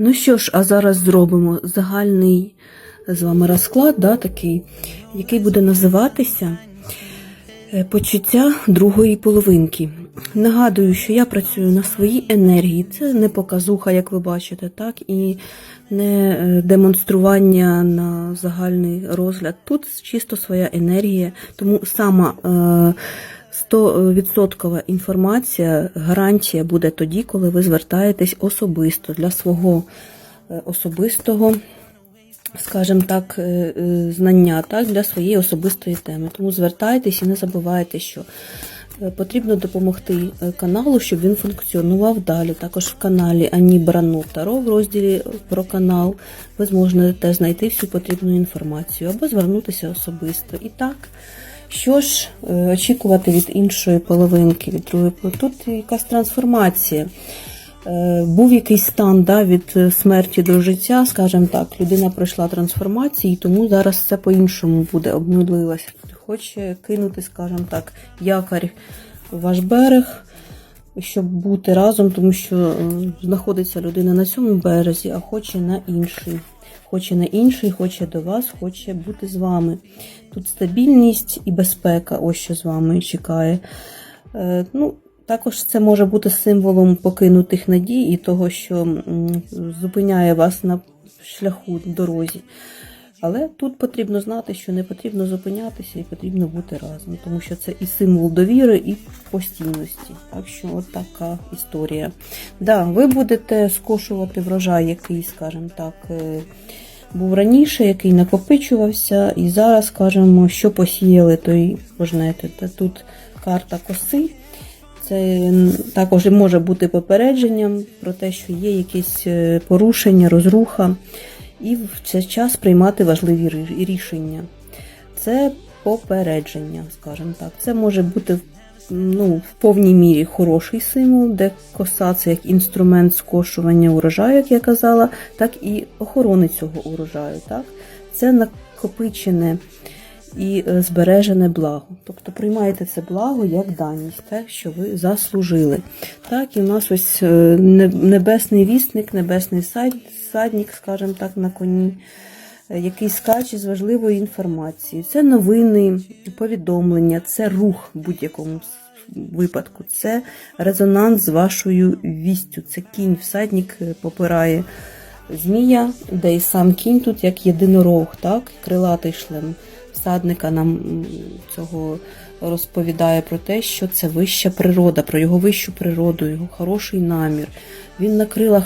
Ну що ж, а зараз зробимо загальний з вами розклад, да, такий, який буде називатися е, Почуття другої половинки. Нагадую, що я працюю на своїй енергії. Це не показуха, як ви бачите, так, і не е, демонстрування на загальний розгляд. Тут чисто своя енергія, тому сама. е, 100% інформація, гарантія буде тоді, коли ви звертаєтесь особисто для свого е, особистого, скажімо так, е, е, знання, так, для своєї особистої теми. Тому звертайтесь і не забувайте, що потрібно допомогти каналу, щоб він функціонував далі. Також в каналі Ані Брану Таро в розділі про канал ви зможете знайти всю потрібну інформацію або звернутися особисто. І так. Що ж е, очікувати від іншої половинки, від другої половинки? Тут якась трансформація. Е, Був якийсь стан да, від е, смерті до життя, скажімо так, людина пройшла трансформацію, і тому зараз все по-іншому буде, обнулилася. Хоче кинути, скажімо так, якорь в ваш берег, щоб бути разом, тому що е, знаходиться людина на цьому березі, а хоче на інший. Хоче на інший, хоче до вас, хоче бути з вами. Тут стабільність і безпека, ось що з вами чекає. Е, ну, також це може бути символом покинутих надій і того, що зупиняє вас на шляху дорозі. Але тут потрібно знати, що не потрібно зупинятися і потрібно бути разом, тому що це і символ довіри, і постійності. Так що от така історія. Да, ви будете скошувати врожай, який, скажімо так, е, був раніше, який накопичувався, і зараз, скажімо, що посіяли, то й пожнете. Та тут карта коси. Це також може бути попередженням про те, що є якісь е, порушення, розруха, і в цей час приймати важливі рішення. Це попередження, скажімо так. Це може бути ну, в повній мірі хороший символ, де коса це як інструмент скошування урожаю, як я казала, так і охорони цього урожаю. Так? Це накопичене і е, збережене благо. Тобто приймаєте це благо як даність, так, що ви заслужили. Так, і в нас ось е, небесний вісник, небесний сад- садник, скажімо так, на коні, е, який скаче з важливої інформації. Це новини, повідомлення, це рух в будь-якому випадку, це резонанс з вашою вістю. Це кінь, всадник попирає змія, де і сам кінь тут як єдинорог, так, крилатий шлем всадника нам цього розповідає про те, що це вища природа, про його вищу природу, його хороший намір. Він на крилах